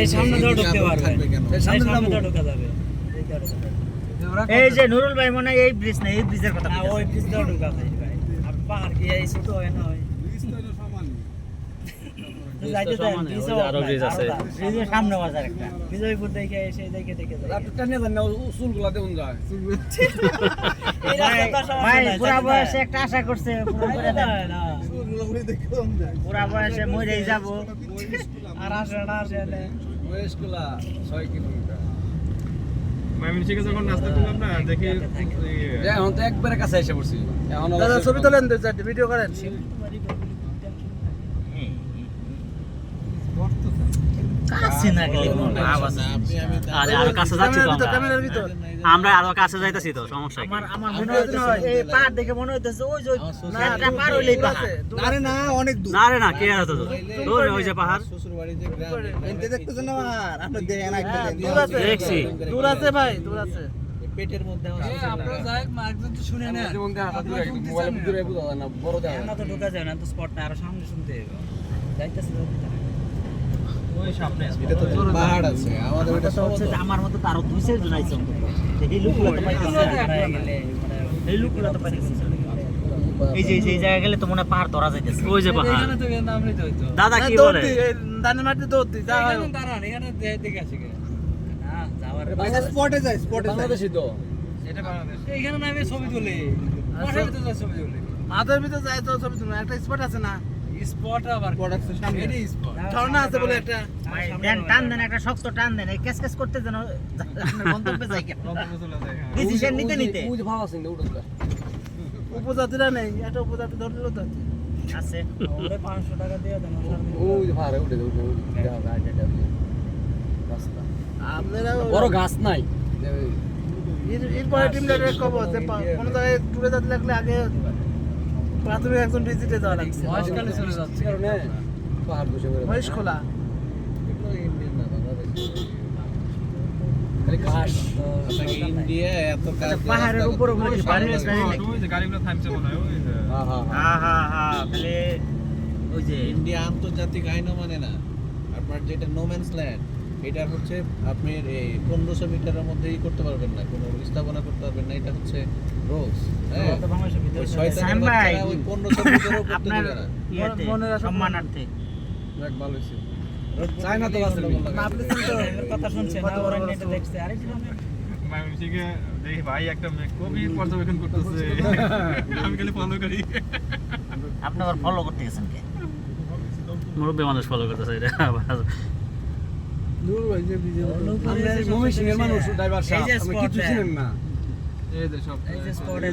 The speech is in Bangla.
এই সামনে দিয়ে ঢুকতে পারবে থাকবে কেন? এই সামনে দিয়ে ঢোকা যাবে এই দিয়ে ঢোকা যাবে। এই যে নুরুল ভাই মনে এই ব্রিজ না এই ব্রিজের কথা না ওই ব্রিজ দিয়ে ঢোকা যায় ভাই আর পাহাড় কি এই ছোট হয় না ওই যাইতে দেন সমান, ব্রিজও ওই যে আরও আপনার, ব্রিজ আছে। আরও দাম। ব্রিজের সামনে বাজার একটা বিজয়পুর দেখে এসে দেখে দেখে যায় এই ভাই রাস্তাটা সমস্যা ভাই নাই, পুরা বয়সে একটা আশা করছে পুরো করে দেন। না। পুরা বয়সে মরেই যাব। আর আসে না আসে না। ময়মনসিংহে যখন নাস্তা করলাম না দেখি এখন তো একবারে কাছে এসে পড়ছি। এখন ছবি তোলেন ভিডিও করেন কাছে না গেলে আরে আরও কাছে যাচ্ছি তো আমরা। আমরা আরও কাছে যাইতাছি তো সমস্যা কি? আমার আমার মনে হইতেছে এই পাহাড় দেখে মনে হইতেছে ওই যে না, একটা পার হইলেই পাহাড়। আরে না অনেক দূর। না রে না কে আছে তো তোর ওই যে পাহাড়। শ্বশুর বাড়িতে গ্রামে এনতে দেখতেছেন না আর আপনি দেখেন একটা হ্যাঁ, দূর আছে। দেখছি। দূর আছে ভাই দূর আছে। পেটের মধ্যে আমার শ্বশুর লাগা। যেমন দেখা হাত দূরে মোবাইলের ভিতরে বুঝা না বড় দেখা এখন তো ঢোকা যায় না তো স্পট না আরও সামনে শুনতে হবে। যাইতেছে এটা তো পাহাড় আছে আমাদের এটা হচ্ছে আমার মতো তো দুই চারজন আইছে এই লোকগুলো তো পাইতেছে। এই লোকগুলো তো পাইতেছে। এই যে এই যে গেলে তো মনে পাহাড় ধরা যাইতেছে। ওই যে পাহাড়। দাদা কি বলে? দানের মাটি দৌড় দি যা। স্পটে যাই স্পটে বাংলাদেশি তো। এইখানে নামে ছবি তুলে। মাঠের ভিতরে যায় ছবি তুলে। ভিতর যাই তো ছবি তুমি একটা স্পট আছে না? স্পট আবার স্পট আছে সামনে। এটাই স্পট ঝর্ণা আছে বলে একটা দেন টান দেন একটা শক্ত টান দেন এই ক্যাস ক্যাস করতে যেন গন্তব্যে যাই কেন? ডিসিশন নিতে নিতে। ওই ভাব আছে উঠে উপজাতিরা নেই একটা উপজাতি ধরলো তো। আছে। ওরে 500 টাকা দিয়ে দেন ওই যে পাহাড়ে উঠে উঠে দেখা যায় এটা রাস্তা। আপনারা বড় গাছ নাই। এর- এরপরে টিম লিডার কব যে কোনো জায়গায় টুরে যেতে লাগলে আগে প্রাথমিক একজন ভিজিটে যাওয়া লাগছে। মহেশখালী চলে যাচ্ছে। কারণে পাহাড় বসে করে খোলা ইন্ডিয়া আচ্ছা, পাহাড়ের উপরে গাড়িগুলো থামছে মনে হয় হ্যাঁ হ্যাঁ হ্যাঁ হ্যাঁ হ্যাঁ তাহলে ওই যে আন্তর্জাতিক আইনও মানে না। আপনার যেটা নোম্যান্স ল্যান্ড এটা হচ্ছে আপনি এই পনেরোশো মিটারের মধ্যেই করতে পারবেন না কোনো স্থাপনা করতে পারবেন না এটা হচ্ছে রোলস হ্যাঁ? ওই পনেরোশো মিটারও করতে আপনার দেবে না। মনে সম্মানার্থে। ভালো হয়েছে। চায়না তো আছে আপনি চিন্তা কথা শুনছেন না? ওরা নেটে দেখছে। আরে ময়মনসিংহে দেখি ভাই একটা কবি পর্যবেক্ষণ করতেছে। আমি খালি ফলো করি। আপনি আবার ফলো করতে গেছেন কে? মুরব্বী মানুষ ফলো করতেছে এটা দূর মমি সিং এর মানুষ ড্রাইভার সাহেব আপনি কিছু চিনেন না। এই যে সব এই যে স্পটে